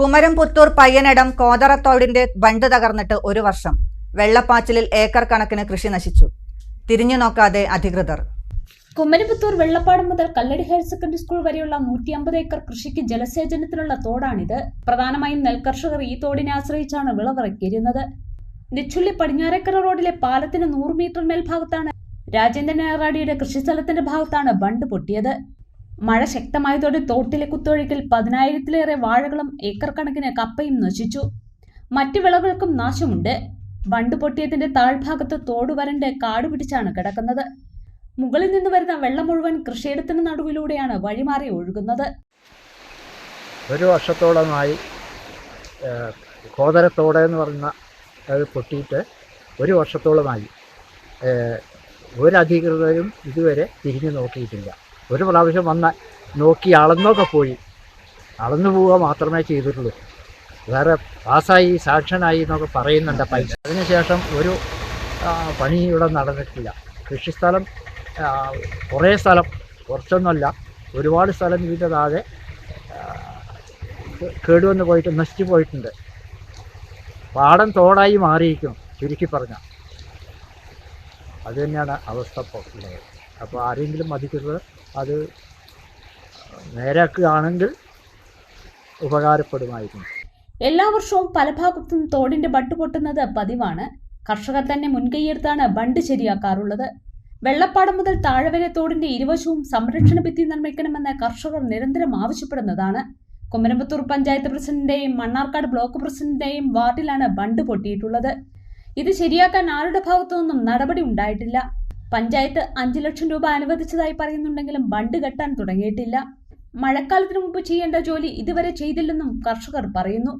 കുമരം പുത്തൂർ പയ്യനടം കോതറത്തോടിന്റെ ബണ്ട് തകർന്നിട്ട് ഒരു വർഷം. വെള്ളപ്പാച്ചിലിൽ ഏക്കർ കണക്കിന് കൃഷി നശിച്ചു. തിരിഞ്ഞു നോക്കാതെ അധികൃതർ. കുമരപുത്തൂർ വെള്ളപ്പാടം മുതൽ കല്ലടി ഹയർ സെക്കൻഡറി സ്കൂൾ വരെയുള്ള നൂറ്റി അമ്പത് ഏക്കർ കൃഷിക്ക് ജലസേചനത്തിനുള്ള തോടാണിത്. പ്രധാനമായും നെൽകർഷകർ ഈ തോടിനെ ആശ്രയിച്ചാണ് വിളവിറക്കിയിരുന്നത്. നെച്ചുള്ളി പടിഞ്ഞാറേക്കര റോഡിലെ പാലത്തിന് നൂറ് മീറ്റർ മേൽഭാഗത്താണ് രാജേന്ദ്രൻ കൃഷി സ്ഥലത്തിന്റെ ഭാഗത്താണ് ബണ്ട് പൊട്ടിയത്. മഴ ശക്തമായതോടെ തോട്ടിലെ കുത്തൊഴുക്കിൽ പതിനായിരത്തിലേറെ വാഴകളും ഏക്കർ കണക്കിന് കപ്പയും നശിച്ചു. മറ്റു വിളകൾക്കും നാശമുണ്ട്. ബണ്ട് പൊട്ടിയതിന്റെ താഴ്ഭാഗത്ത് തോട് വരണ്ട് കാട് പിടിച്ചാണ് കിടക്കുന്നത്. മുകളിൽ നിന്ന് വരുന്ന വെള്ളം മുഴുവൻ കൃഷിയിടത്തിന് നടുവിലൂടെയാണ് വഴിമാറി ഒഴുകുന്നത്. ഒരു വർഷത്തോളമായി കോതരത്തോട് എന്ന് പറയുന്ന അത് പൊട്ടിയിട്ട് ഒരു വർഷത്തോളമായി ഒരധികൃതരും ഇതുവരെ തിരിഞ്ഞു നോക്കിയിട്ടില്ല. ഒരു പ്രാവശ്യം വന്ന നോക്കി അളന്നൊക്കെ പോയി. അളന്നു പോവുക മാത്രമേ ചെയ്തിട്ടുള്ളൂ. വേറെ പാസ്സായി സാക്ഷനായി എന്നൊക്കെ പറയുന്നുണ്ട് പൈസ. അതിനുശേഷം ഒരു പണി ഇവിടെ നടന്നിട്ടില്ല. കൃഷിസ്ഥലം കുറേ സ്ഥലം കുറച്ചൊന്നുമല്ല ഒരുപാട് സ്ഥലം ഇതിന്റെ താഴെ കേടുവന്ന് പോയിട്ട് നശിച്ചു പോയിട്ടുണ്ട്. പാടം തോടായി മാറിയിരിക്കും ചുരുക്കി പറഞ്ഞ അത് തന്നെയാണ് അവസ്ഥ ഉള്ളത്. അപ്പോൾ ആരെങ്കിലും അധികൃതർ അത് നേരാക്കുകയാണെങ്കിൽ ഉപകാരപ്പെടുമായിരുന്നു. എല്ലാ വർഷവും പല ഭാഗത്തും തോടിന്റെ ബണ്ട് പൊട്ടുന്നത് പതിവാണ്. കർഷകർ തന്നെ മുൻകൈയെടുത്താണ് ബണ്ട് ശരിയാക്കാറുള്ളത്. വെള്ളപ്പാടം മുതൽ താഴെ വരെ തോടിന്റെ ഇരുവശവും സംരക്ഷണ ഭിത്തി നിർമ്മിക്കണമെന്ന് കർഷകർ നിരന്തരം ആവശ്യപ്പെടുന്നതാണ്. കുമരമ്പത്തൂർ പഞ്ചായത്ത് പ്രസിഡന്റിന്റെയും മണ്ണാർക്കാട് ബ്ലോക്ക് പ്രസിഡന്റിന്റെയും വാർഡിലാണ് ബണ്ട് പൊട്ടിയിട്ടുള്ളത്. ഇത് ശരിയാക്കാൻ ആരുടെ ഭാഗത്തുനിന്നും നടപടി ഉണ്ടായിട്ടില്ല. പഞ്ചായത്ത് അഞ്ചു ലക്ഷം രൂപ അനുവദിച്ചതായി പറയുന്നുണ്ടെങ്കിലും ബണ്ട് കെട്ടാൻ തുടങ്ങിയിട്ടില്ല. മഴക്കാലത്തിന് മുമ്പ് ചെയ്യേണ്ട ജോലി ഇതുവരെ ചെയ്തില്ലെന്നും കർഷകർ പറയുന്നു.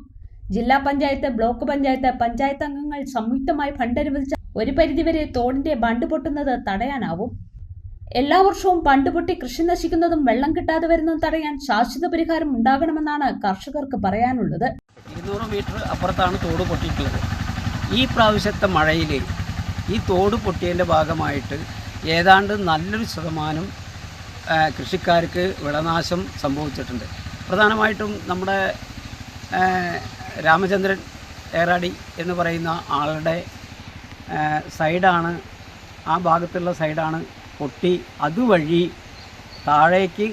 ജില്ലാ പഞ്ചായത്ത് ബ്ലോക്ക് പഞ്ചായത്ത് പഞ്ചായത്ത് അംഗങ്ങൾ സംയുക്തമായി ഫണ്ട് അനുവദിച്ച ഒരു പരിധിവരെ തോടിന്റെ ബണ്ട് പൊട്ടുന്നത് തടയാനാവും. എല്ലാ വർഷവും ബണ്ട് പൊട്ടി കൃഷി നശിക്കുന്നതും വെള്ളം കിട്ടാതെ വരുന്നതും തടയാൻ ശാശ്വത പരിഹാരം ഉണ്ടാകണമെന്നാണ് കർഷകർക്ക് പറയാനുള്ളത്. ഇരുന്നൂറ് മീറ്റർ അപ്പുറത്താണ് തോട് പൊട്ടിയിട്ടുള്ളത്. ഈ പ്രാവശ്യത്തെ മഴയിൽ ഈ തോട് പൊട്ടിയതിന്റെ ഭാഗമായിട്ട് ഏതാണ്ട് നല്ലൊരു ശതമാനം കൃഷിക്കാർക്ക് വിളനാശം സംഭവിച്ചിട്ടുണ്ട്. പ്രധാനമായിട്ടും നമ്മുടെ രാമചന്ദ്രൻ ഏറാടി എന്ന് പറയുന്ന ആളുടെ സൈഡാണ് ആ ഭാഗത്തുള്ള സൈഡാണ് പൊട്ടി. അതുവഴി താഴേക്ക്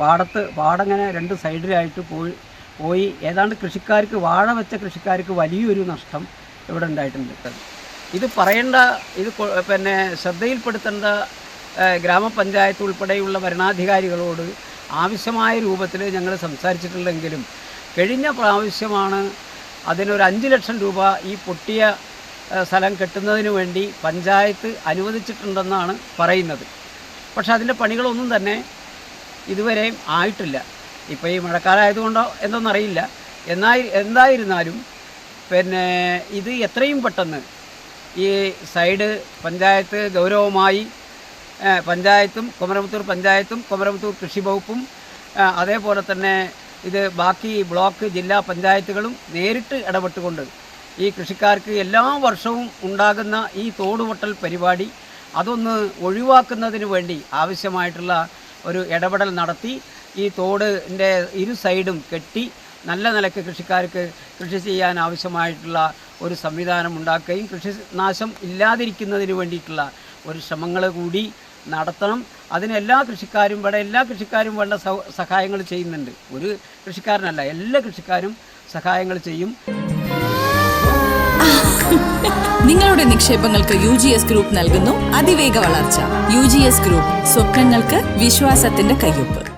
പാടത്ത് പാടങ്ങനെ രണ്ട് സൈഡിലായിട്ട് പോയി പോയി. ഏതാണ്ട് കൃഷിക്കാർക്ക് വാഴ വെച്ച കൃഷിക്കാർക്ക് വലിയൊരു നഷ്ടം ഇവിടെ ഉണ്ടായിട്ടുണ്ട്. ഇത് പറയേണ്ട ഇത് പിന്നെ ശ്രദ്ധയിൽപ്പെടുത്തേണ്ട ഗ്രാമപഞ്ചായത്ത് ഉൾപ്പെടെയുള്ള ഭരണാധികാരികളോട് ആവശ്യമായ രൂപത്തിൽ ഞങ്ങൾ സംസാരിച്ചിട്ടുണ്ടെങ്കിലും കഴിഞ്ഞ പ്രാവശ്യമാണ് അതിനൊരു അഞ്ച് ലക്ഷം രൂപ ഈ പൊട്ടിയ സ്ഥലം കെട്ടുന്നതിന് വേണ്ടി പഞ്ചായത്ത് അനുവദിച്ചിട്ടുണ്ടെന്നാണ് പറയുന്നത്. പക്ഷേ അതിന്റെ പണികളൊന്നും തന്നെ ഇതുവരെയും ആയിട്ടില്ല. ഇപ്പോൾ ഈ മഴക്കാലമായതുകൊണ്ടോ എന്നൊന്നറിയില്ല. എന്നായി എന്തായിരുന്നാലും പിന്നെ ഇത് എത്രയും പെട്ടെന്ന് ഈ സൈഡ് പഞ്ചായത്ത് ഗൗരവമായി പഞ്ചായത്തും കുമരമുത്തൂർ പഞ്ചായത്തും കുമരമുത്തൂർ കൃഷി വകുപ്പും അതേപോലെ തന്നെ ഇത് ബാക്കി ബ്ലോക്ക് ജില്ലാ പഞ്ചായത്തുകളും നേരിട്ട് ഇടപെട്ടുകൊണ്ട് ഈ കൃഷിക്കാർക്ക് എല്ലാ വർഷവും ഉണ്ടാകുന്ന ഈ തോടുപൊട്ടൽ പരിപാടി അതൊന്ന് ഒഴിവാക്കുന്നതിന് വേണ്ടി ആവശ്യമായിട്ടുള്ള ഒരു ഇടപെടൽ നടത്തി ഈ തോടിന്റെ ഇരു സൈഡും കെട്ടി നല്ല നിലയ്ക്ക് കൃഷിക്കാർക്ക് കൃഷി ചെയ്യാൻ ആവശ്യമായിട്ടുള്ള ഒരു സംവിധാനം ഉണ്ടാക്കുകയും കൃഷി നാശം ഇല്ലാതിരിക്കുന്നതിന് വേണ്ടിയിട്ടുള്ള ഒരു ശ്രമങ്ങൾ കൂടി നടത്തണം. അതിന് എല്ലാ കൃഷിക്കാരും ഇവിടെ എല്ലാ കൃഷിക്കാരും വേണ്ട സഹായങ്ങൾ ചെയ്യുന്നുണ്ട്. ഒരു കൃഷിക്കാരനല്ല എല്ലാ കൃഷിക്കാരും സഹായങ്ങൾ ചെയ്യും. നിങ്ങളുടെ നിക്ഷേപങ്ങൾക്ക് യു ജി എസ് ഗ്രൂപ്പ് നൽകുന്നു. അതിവേഗ വളർച്ച. യു ജി എസ് ഗ്രൂപ്പ് സ്വപ്നങ്ങൾക്ക് വിശ്വാസത്തിന്റെ കയ്യൊപ്പ്.